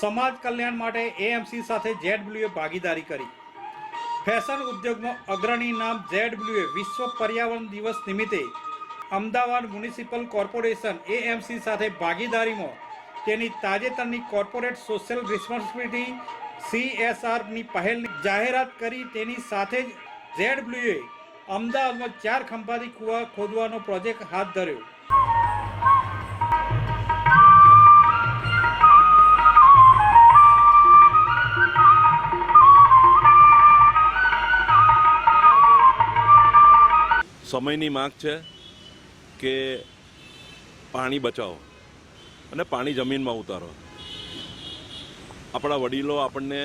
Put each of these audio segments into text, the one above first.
સમાજ કલ્યાણ માટે એએમસી સાથે જેડબ્લ્યુએ ભાગીદારી કરી. ફેશન ઉદ્યોગમાં અગ્રણી નામ જેડબ્લ્યુએ વિશ્વ પર્યાવરણ દિવસ નિમિત્તે અમદાવાદ મ્યુનિસિપલ કોર્પોરેશન એએમસી સાથે ભાગીદારીમાં તેની તાજેતરની કોર્પોરેટ સોશિયલ રિસ્પોન્સિબિલિટી સીએસઆરની પહેલની જાહેરાત કરી. તેની સાથે જ જેડબ્લ્યુએ અમદાવાદમાં ચાર ખંભાતી કૂવા ખોદવાનો પ્રોજેક્ટ હાથ ધર્યો. સમયની માંગ છે કે પાણી બચાવો અને પાણી જમીનમાં ઉતારો. આપણા વડીલો આપણને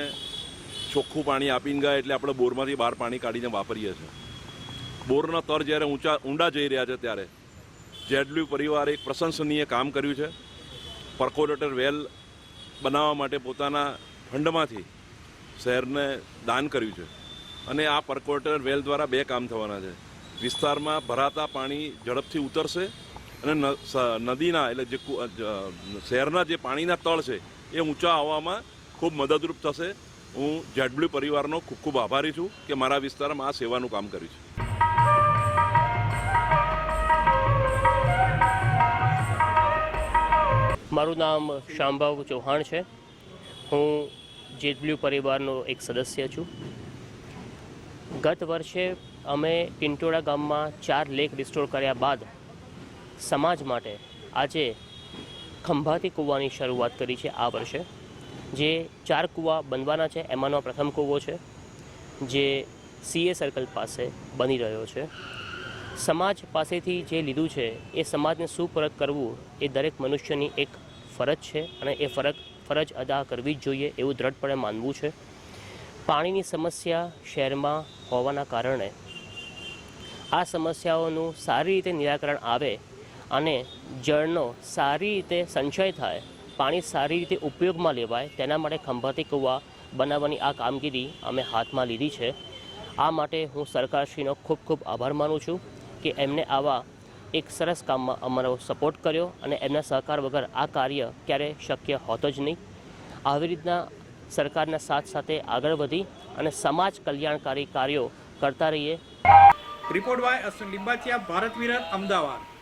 ચોખ્ખું પાણી આપીને ગયા એટલે આપણે બોરમાંથી બહાર પાણી કાઢીને વાપરીએ છીએ. બોરના તર જ્યારે ઊંચા, ઊંડા જઈ રહ્યા છે ત્યારે જેડલ્યુ પરિવારે એક પ્રશંસનીય કામ કર્યું છે. પર્કોલેટર વેલ બનાવવા માટે પોતાના ફંડમાંથી શહેરને દાન કર્યું છે. અને આ પર્કોલેટર વેલ દ્વારા બે કામ થવાના છે. વિસ્તારમાં ભરાતા પાણી ઝડપથી ઉતરશે અને નદીના એટલે જે શહેરના જે પાણીના તળ છે, એ ઊંચા આવવામાં ખૂબ મદદરૂપ થશે. હું જેડબ્લ્યુ પરિવારનો ખૂબ ખૂબ આભારી છું કે મારા વિસ્તારમાં આ સેવાનું કામ કર્યું છે. મારું નામ શ્યામભાવ ચૌહાણ છે. હું જેડબ્લ્યુ પરિવારનો એક સદસ્ય છું. ગત વર્ષે અમે ટિંટોળા ગામમાં ચાર લેક રિસ્ટોર કર્યા બાદ સમાજ માટે આજે ખંભાતી કૂવાની શરૂઆત કરી છે આ વર્ષે. જે ચાર કૂવા બનવાના છે, એમાંનો પ્રથમ કૂવો છે, જે સીએ સર્કલ પાસે બની રહ્યો છે. સમાજ પાસેથી જે લીધું છે, એ સમાજને સુપરત કરવું એ દરેક મનુષ્યની એક ફરજ છે અને એ ફરજ ફરજ અદા કરવી જ જોઈએ એવું દ્રઢપણે માનવું છે. પાણીની સમસ્યા શહેરમાં હોવાના કારણે આ સમસ્યાઓનું સારી રીતે નિરાકરણ આવે અને જળનો સારી રીતે સંચય થાય, પાણી સારી રીતે ઉપયોગમાં લેવાય, તેના માટે ખંભાતી કૂવા બનાવવાની આ કામગીરી અમે હાથમાં લીધી છે. આ માટે હું સરકારશ્રીનો ખૂબ ખૂબ આભાર માનું છું કે એમને આવા એક સરસ કામમાં અમારો સપોર્ટ કર્યો અને એમના સહકાર વગર આ કાર્ય ક્યારે શક્ય હોતો જ નહીં. આવી રીતના સરકારના સાથ સાથે આગળ વધી અને સમાજ કલ્યાણકારી કાર્યો કરતા રહીએ. Report by Ashwin Limbachiya, Bharat Virat Ahmedabad.